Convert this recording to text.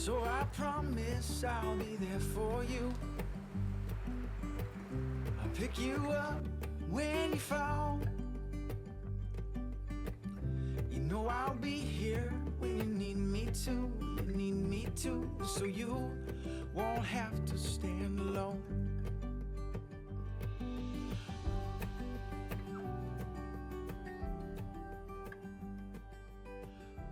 So I promise I'll be there for you. I'll pick you up when you fall. You know I'll be here when you need me to. You need me to, so you won't have to stand alone.